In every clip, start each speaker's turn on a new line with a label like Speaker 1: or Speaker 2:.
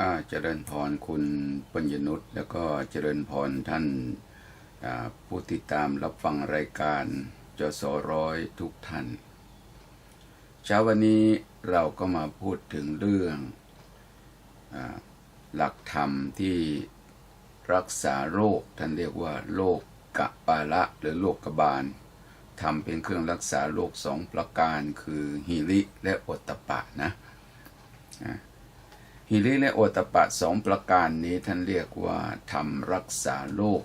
Speaker 1: อาเจริญพรคุณปัญญนุชแล้วก็เจริญพรท่านผู้ติดตามรับฟังรายการจสร้อยทุกท่าน เช้าวันนี้เราก็มาพูดถึงเรื่องอหลักธรรมที่รักษาโรคท่านเรียกว่าโรคกะปาละหรือโรคกบาลทำเป็นเครื่องรักษาโรคสองประการคือฮิริและโอตตปปะนะ ฮิริและโอตปะสองประการนี้ท่านเรียกว่าทำรักษาโลก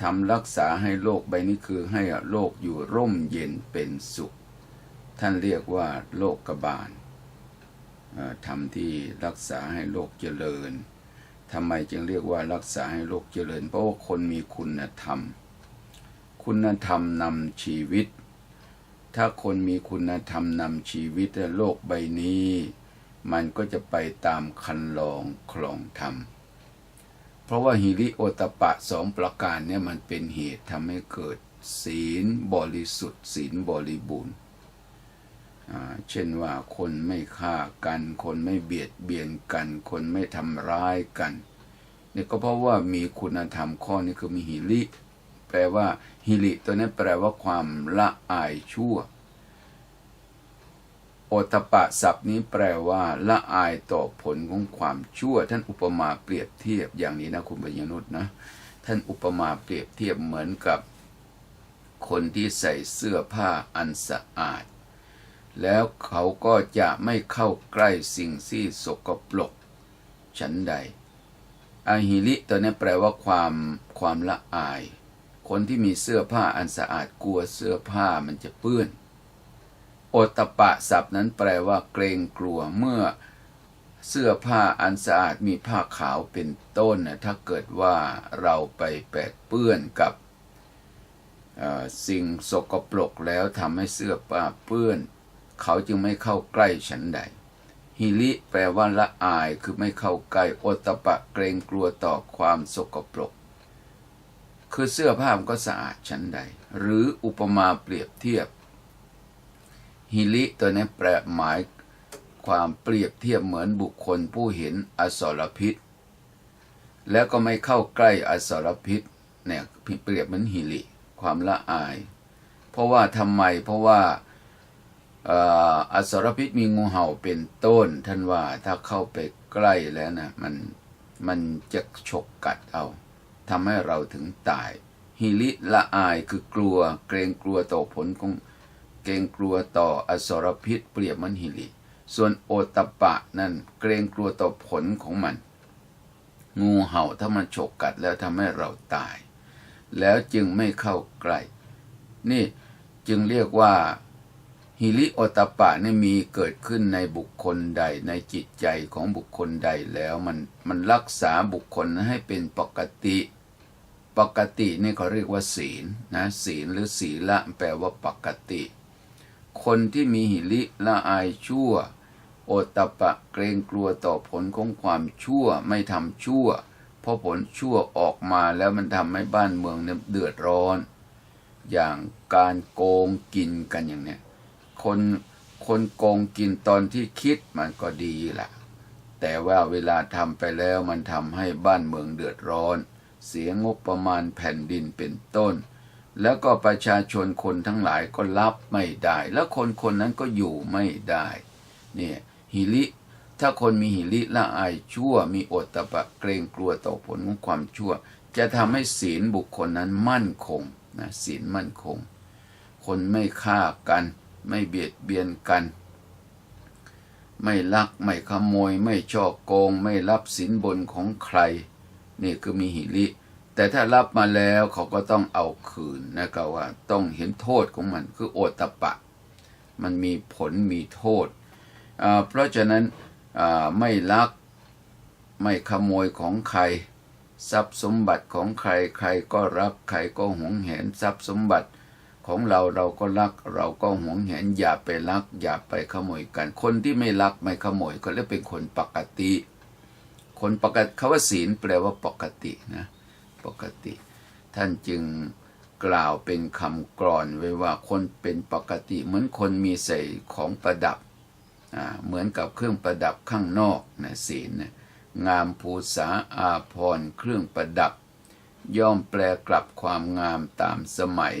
Speaker 1: ทำรักษาให้โลกใบนี้คือให้โลกอยู่ร่มเย็นเป็นสุข ท่านเรียกว่าโลกกบาลทำที่รักษาให้โลกเจริญทำไมจึงเรียกว่ารักษาให้โลกเจริญ เพราะว่าคนมีคุณธรรม คุณธรรมนำชีวิต ถ้าคนมีคุณธรรมนำชีวิตโลกใบนี้ มันก็จะไปตามคันลองคลองธรรม เพราะว่าฮิริโอตปะสองประการเนี่ยมันเป็นเหตุทำให้เกิดศีลบริสุทธิ์ ศีลบริบูรณ์เช่นว่าคนไม่ฆ่ากัน คนไม่เบียดเบียนกัน คนไม่ทำร้ายกันนี่ก็เพราะว่ามีคุณธรรมข้อนี้คือมีฮิริ แปลว่าฮิริตัวนี้แปลว่าความละอายชั่ว โอตปะศัพท์นี้แปลว่า ละอายต่อผลของความชั่ว ท่านอุปมาเปรียบเทียบอย่างนี้นะคุณปัญญนุษนะ ท่านอุปมาเปรียบเทียบเหมือนกับคนที่ใส่เสื้อผ้าอันสะอาด แล้วเขาก็จะไม่เข้าใกล้สิ่งที่สกปรกฉันใดอาหิริตัวนี้แปลว่าความความละอาย คนที่มีเสื้อผ้าอันสะอาดกลัวเสื้อผ้ามันจะเปื้อน ตตปะศัพท์นั้นแปลว่าเกรงกลัวเมื่อเสื้อผ้าอันสะอาดมีผ้าขาวเป็นต้นนะถ้าเกิดว่าเราไปแปดเปื้อนกับสิ่งสกปรกแล้วทำให้เสื้อผ้าเปื้อน เขาจึงไม่เข้าใกล้ฉันใด ฮิริแปลว่าละอายคือไม่เข้าใกล้โอตปะเกรงกลัวต่อความสกปรก คือเสื้อผ้ามันก็สะอาดฉันใด หรืออุปมาเปรียบเทียบ ฮิริตัวนี้แปลหมายความเปรียบเทียบเหมือนบุคคลผู้เห็นอสรพิษ แล้วก็ไม่เข้าใกล้อสรพิษเนี่ยเปรียบเหมือนฮิริความละอาย เพราะว่าทำไมเพราะว่าอสรพิษมีงูเห่าเป็นต้น ท่านว่าถ้าเข้าไปใกล้แล้วนะมันมันจะฉกกัดเอาทำให้เราถึงตายฮิริละอายคือกลัวเกรงกลัวต่อผลของ กรงกลัวต่ออสรพิษเปรียบมันหิริส่วนโอตปะนั่นเกรงกลัวต่อผลของมัน งูเห่าถ้ามันฉกกัดแล้วทำให้เราตาย แล้วจึงไม่เข้าใกล้นี่จึงเรียกว่าฮิริโอตปะนี่มีเกิดขึ้นในบุคคลใดในจิตใจของบุคคลใดแล้วมันมันรักษาบุคคลให้เป็นปกติ ปกตินี่เขาเรียกว่าศีลนะศีลหรือศีละแปลว่าปกติ คนที่มีหิริละอายชั่ว โอตตปะเกรงกลัวต่อผลของความชั่วไม่ทำชั่ว เพราะผลชั่วออกมาแล้วมันทำให้บ้านเมืองเนี่ยเดือดร้อน อย่างการโกงกินกันอย่างเนี้ยคนคนโกงกินตอนที่คิดมันก็ดีแหละแต่ว่าเวลาทำไปแล้วมันทำให้บ้านเมืองเดือดร้อน เสียงบประมาณแผ่นดินเป็นต้น แล้วก็ประชาชนคนทั้งหลายก็รับไม่ได้ แล้วคนคนนั้นก็อยู่ไม่ได้เนี่ยหิริถ้าคนมีหิริละอายชั่ว มีอตตะปะเกรงกลัวต่อผลของความชั่ว จะทำให้ศีลบุคคลนั้นมั่นคงนะศีลมั่นคง คนไม่ฆ่ากัน ไม่เบียดเบียนกัน ไม่ลักไม่ขโมย ไม่ช่อโกง ไม่รับสินบนของใคร นี่คือมีหิริ แต่ถ้ารับมาแล้วเขาก็ต้องเอาคืนนะครับว่าต้องเห็นโทษของมันคือโอตะปะ มันมีผลมีโทษ เพราะฉะนั้นไม่ลักไม่ขโมยของใคร ทรัพย์สมบัติของใครใครก็รักใครก็หวงแหนทรัพย์สมบัติของเราเราก็รักเราก็หวงแหนอย่าไปลัก อย่าไปขโมยกัน คนที่ไม่ลักไม่ขโมยก็เรียกเป็นคนปกติ คนปกติคำว่าศีลแปลว่าปกตินะ ปกติ ท่านจึงกล่าวเป็นคำกรอนไว้ว่าคนเป็นปกติเหมือนคนมีใส่ของประดับ เหมือนกับเครื่องประดับข้างนอกนะศีลนะงามภูษาอาพรเครื่องประดับ ย่อมแปลกลับความงามตามสมัย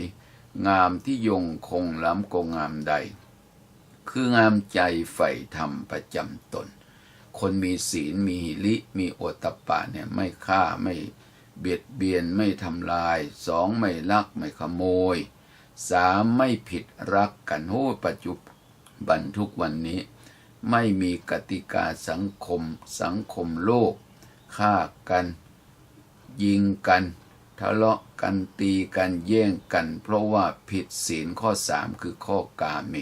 Speaker 1: งามที่ยงคงล้ำกว่างามใด คืองามใจใฝ่ธรรมประจำตน คนมีศีลมีหิริมีโอตปปะเนี่ยไม่ฆ่าไม่ เบียดเบียนไม่ทำลายสองไม่ลักไม่ขโมยสามไม่ผิดรักกันโอ้ปัจจุบันทุกวันนี้ ไม่มีกติกาสังคม สังคมโลกฆ่ากัน ยิงกันทะเลาะกันตีกันแย่งกัน เพราะว่าผิดศีลข้อสามคือข้อกาเม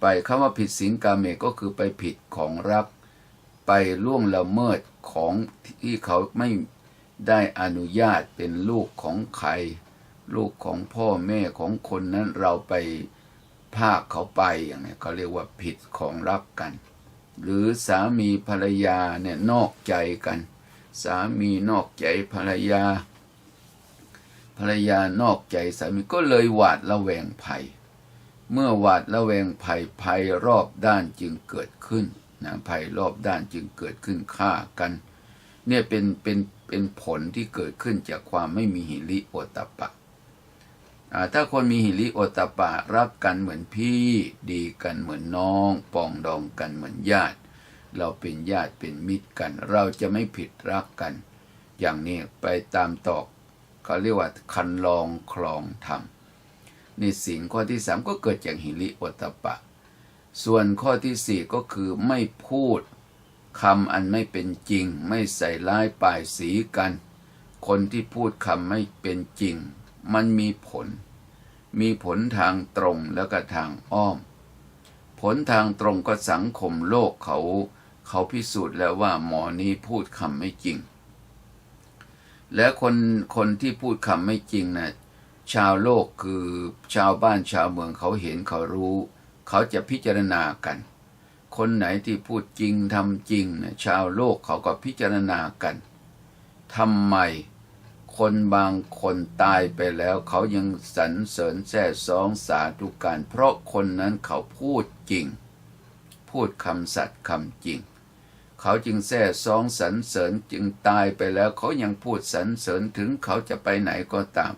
Speaker 1: ไปคำว่าผิดศีลกาเมก็คือไปผิดของรักไปล่วงละเมิดของที่เขาไม่ ได้อนุญาตเป็นลูกของใคร ลูกของพ่อแม่ของคนนั้นเราไปภาคเขาไปอย่างนี้เขาเรียกว่าผิดของรักกัน หรือสามีภรรยาเนี่ยนอกใจกัน สามีนอกใจภรรยา ภรรยานอกใจสามีก็เลยหวาดระแวงภัย เมื่อหวาดระแวงภัยภัยรอบด้านจึงเกิดขึ้นนะภัยรอบด้านจึงเกิดขึ้นฆ่ากัน เนี่ยเป็นเป็น เป็นผลที่เกิดขึ้นจากความไม่มีหิริโอตปะถ้าคนมีหิริโอตปะรักกันเหมือนพี่ ดีกันเหมือนน้อง ปองดองกันเหมือนญาติ เราเป็นญาติเป็นมิตรกัน เราจะไม่ผิดรักกัน อย่างนี้ไปตามตอกเขาเรียกว่าคันลองคลองธรรมนี่สิ่งข้อที่สามก็เกิดจากหิริโอตปะ ส่วนข้อที่สี่ก็คือไม่พูด คำอันไม่เป็นจริง ไม่ใส่ร้ายป้ายสีกัน คนที่พูดคำไม่เป็นจริง มันมีผล มีผลทางตรงแล้วก็ทางอ้อม ผลทางตรงก็สังคมโลกเขาเขาพิสูจน์แล้วว่าหมอนี้พูดคำไม่จริง และคนคนที่พูดคำไม่จริงน่ะชาวโลกคือชาวบ้านชาวเมืองเขาเห็นเขารู้ เขาจะพิจารณากัน คนไหนที่พูดจริงทำจริงนะชาวโลกเขาก็พิจารณากันทำไมคนบางคนตายไปแล้วเขายังสรรเสริญแซ่ซองสาธุการ เพราะคนนั้นเขาพูดจริง พูดคำสัตย์คำจริง เขาจึงแซ่ซองสรรเสริญจึงตายไปแล้วเขายังพูดสรรเสริญถึงเขาจะไปไหนก็ตาม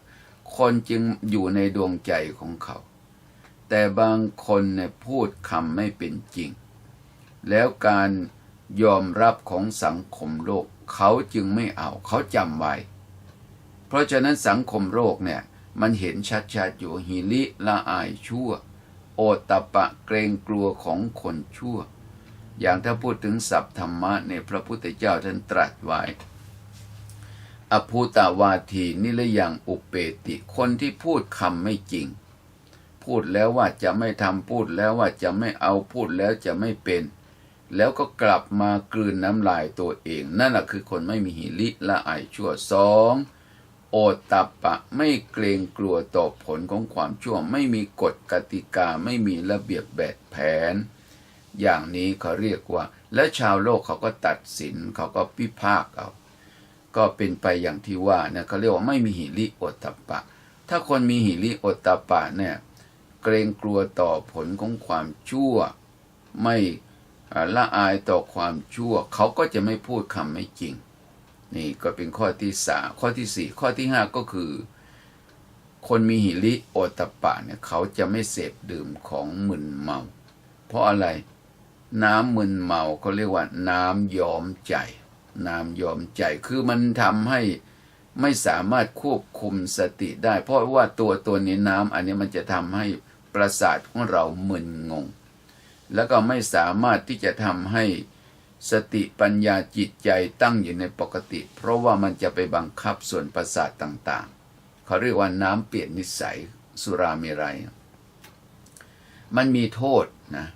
Speaker 1: คนจึงอยู่ในดวงใจของเขา แต่บางคนเนี่ยพูดคำไม่เป็นจริง แล้วการยอมรับของสังคมโลก เขาจึงไม่เอาเขาจำไว้ เพราะฉะนั้นสังคมโลกเนี่ย มันเห็นชัดๆอยู่หิริละอายชั่ว โอตตะปะเกรงกลัวของคนชั่ว อย่างถ้าพูดถึงศัพท์ธรรมะในพระพุทธเจ้าท่านตรัสไว้ อภูตาวาทีนิรยังอุปเปติ คนที่พูดคำไม่จริง พูดแล้วว่าจะไม่ทำพูดแล้วว่าจะไม่เอาพูดแล้วจะไม่เป็น แล้วก็กลับมากลืนน้ำลายตัวเอง นั่นแหละคือคนไม่มีหิริละอายชั่วสองโอตัปปะไม่เกรงกลัวต่อผลของความชั่ว ไม่มีกฎกติกาไม่มีระเบียบแบบแผน อย่างนี้เขาเรียกว่า และชาวโลกเขาก็ตัดสินเขาก็พิพากเอา ก็เป็นไปอย่างที่ว่าเนี่ยเขาเรียกว่าไม่มีหิริโอตัปปะ ถ้าคนมีหิริโอตัปปะเนี่ยเกรงกลัวต่อผลของความชั่ว ไม่ ละอายต่อความชั่ว เขาก็จะไม่พูดคำไม่จริง นี่ก็เป็นข้อที่สามข้อที่สี่ข้อที่ห้าก็คือ คนมีหิริโอตปปะเนี่ยเขาจะไม่เสพดื่มของมึนเมา เพราะอะไรน้ำมึนเมาเขาเรียกว่า น้ำยอมใจ น้ำยอมใจคือมันทำให้ไม่สามารถควบคุมสติได้ เพราะว่าตัวตัวนี้น้ำอันนี้มันจะทำให้ประสาทของเรามึนงง แล้วก็ไม่สามารถที่จะทำให้สติปัญญาจิตใจตั้งอยู่ในปกติ เพราะว่ามันจะไปบังคับส่วนประสาทต่างๆ เขาเรียกว่าน้ำเปลี่ยนนิสัยสุราเมรัย มันมีโทษนะ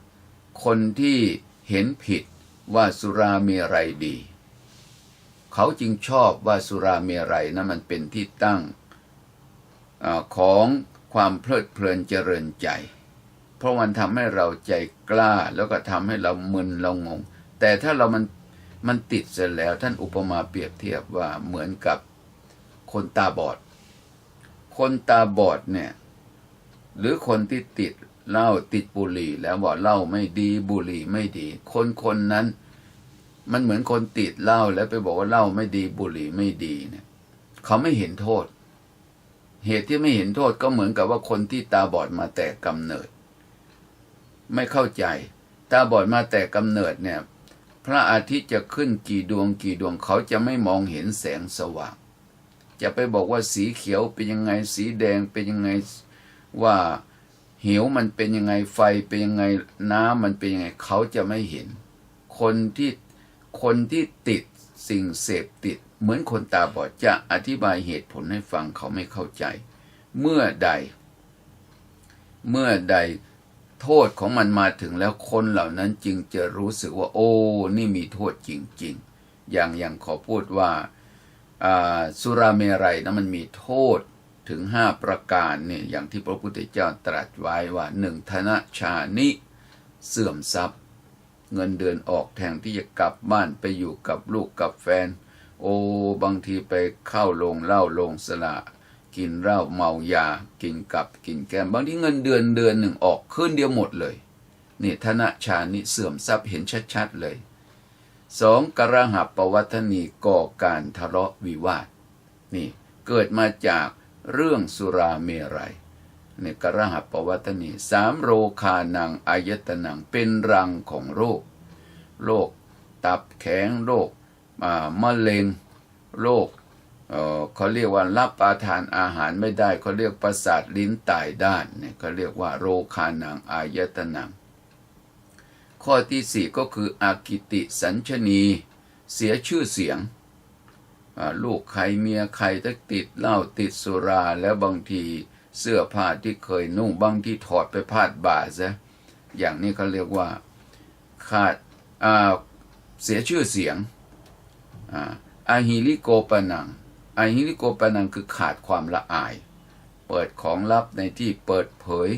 Speaker 1: คนที่เห็นผิดว่าสุราเมรัยดี เขาจึงชอบว่าสุราเมรัยนะมันเป็นที่ตั้งอของความเพลิดเพลินเจริญใจ เพราะมันทำให้เราใจกล้าแล้วก็ทำให้เรามึนเรางง แต่ถ้าเรามันมันติดเสร็จแล้วท่านอุปมาเปรียบเทียบว่าเหมือนกับคนตาบอด คนตาบอดเนี่ย หรือคนที่ติดเหล้าติดบุหรี่แล้วบอกเหล้าไม่ดีบุหรี่ไม่ดี คนคนนั้น มันเหมือนคนติดเหล้าแล้วไปบอกว่าเหล้าไม่ดีบุหรี่ไม่ดีเนี่ย เขาไม่เห็นโทษ เหตุที่ไม่เห็นโทษก็เหมือนกับว่าคนที่ตาบอดมาแต่กำเนิด ไม่เข้าใจ ตาบอดมาแต่กำเนิดเนี่ย พระอาทิตย์จะขึ้นกี่ดวงกี่ดวงเขาจะไม่มองเห็นแสงสว่าง จะไปบอกว่าสีเขียวเป็นยังไงสีแดงเป็นยังไงว่าเหวมันเป็นยังไงไฟเป็นยังไงน้ำมันเป็นยังไงเขาจะไม่เห็น คนที่คนที่ติดสิ่งเสพติด เหมือนคนตาบอดจะอธิบายเหตุผลให้ฟังเขาไม่เข้าใจ เมื่อใด เมื่อใด โทษของมันมาถึงแล้วคนเหล่านั้นจึงจะรู้สึกว่า โอ้ นี่มีโทษจริง ๆ อย่างอย่างขอพูดว่าสุราเมรัยนะมันมีโทษถึงห้าประการเนี่ยอย่างที่พระพุทธเจ้าตรัสไว้ว่าหนึ่งธนชานิเสื่อมทรัพย์ เงินเดือนออกแทนที่จะกลับบ้านไปอยู่กับลูกกับแฟน โอ้บางทีไปเข้าโรงเล้าโรงสละ กินเหล้าเมายา กินกับกินแกมบางทีเงินเดือนเดือนหนึ่งออกคืนเดียวหมดเลย นี่ธนชานิเสื่อมทรัพย์เห็นชัดๆเลยสองกระหับปวัตนีก่อการทะเลาะวิวาทนี่เกิดมาจากเรื่องสุราเมรัยนี่กระหับปวัตนีสามโรคานังอายตนังเป็นรังของโรค โรคตับแข็งโรคมะเร็งโรค เขาเรียกว่ารับประทานอาหารไม่ได้เขาเรียกประสาทลิ้นตายด้านเนี่ยเขาเรียกว่าโรคานังอายตนัง ข้อที่สี่ก็คืออากิติสัญชนีเสียชื่อเสียงลูกใครเมียใครถ้าติดเหล้าติดสุราแล้วบางทีเสื้อผ้าที่เคยนุ่งบางที่ถอดไปพาดบ่าซะอย่างนี้เขาเรียกว่าขาดเสียชื่อเสียงอาอาหิริโกปนัง อาหิริโกปนังคือขาดความละอาย เปิดของลับในที่เปิดเผย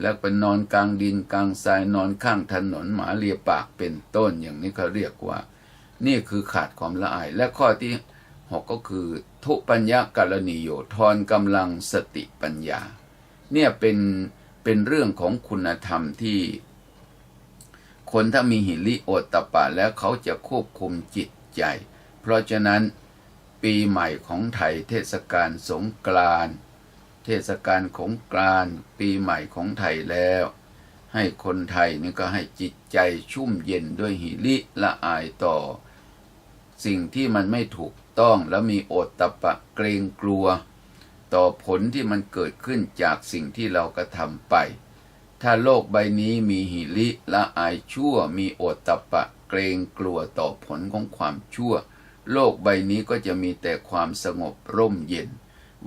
Speaker 1: แล้วไปนอนกลางดินกลางทรายนอนข้างถนนหมาเลียปากเป็นต้นอย่างนี้เขาเรียกว่า นี่คือขาดความละอาย และข้อที่หกก็คือ ทุปัญญากรณีโยทอนกำลังสติปัญญา เนี่ยเป็นเป็นเรื่องของคุณธรรมที่ คนถ้ามีหิริโอตตปปะแล้วเขาจะควบคุมจิตใจ เพราะฉะนั้น ปีใหม่ของไทย เทศกาลสงกรานต์เทศกาลของกรานต์ปีใหม่ของไทยแล้ว ให้คนไทยนี่ก็ให้จิตใจชุ่มเย็นด้วยหิริละอายต่อ สิ่งที่มันไม่ถูกต้องแล้วมีโอตตะปะเกรงกลัว ต่อผลที่มันเกิดขึ้นจากสิ่งที่เรากระทำไป ถ้าโลกใบนี้มีหิริละอายชั่ว มีโอตตะปะเกรงกลัวต่อผลของความชั่ว โลกใบนี้ก็จะมีแต่ความสงบร่มเย็น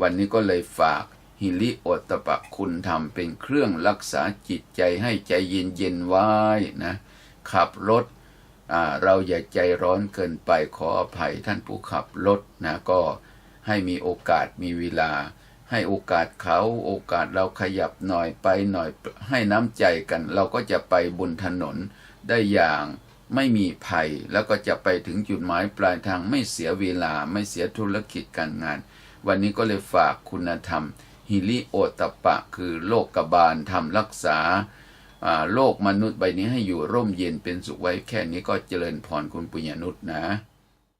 Speaker 1: วันนี้ก็เลยฝากหิริโอตปะคุณธรรมเป็นเครื่องรักษาจิตใจให้ใจเย็นเย็นไว้นะ ขับรถเราอย่าใจร้อนเกินไปขออภัยท่านผู้ขับรถนะก็ให้มีโอกาสมีเวลา ให้โอกาสเขาโอกาสเราขยับหน่อยไปหน่อยให้น้ำใจกัน เราก็จะไปบนถนนได้อย่าง ไม่มีภัยแล้วก็จะไปถึงจุดหมายปลายทางไม่เสียเวลาไม่เสียธุรกิจการงาน วันนี้ก็เลยฝากคุณธรรม ฮิริโอตปะ คือโลกกบาลทำรักษาโลกมนุษย์ใบนี้ให้อยู่ร่มเย็นเป็นสุขไว้แค่นี้ก็เจริญพรคุณปุญญานุษย์นะ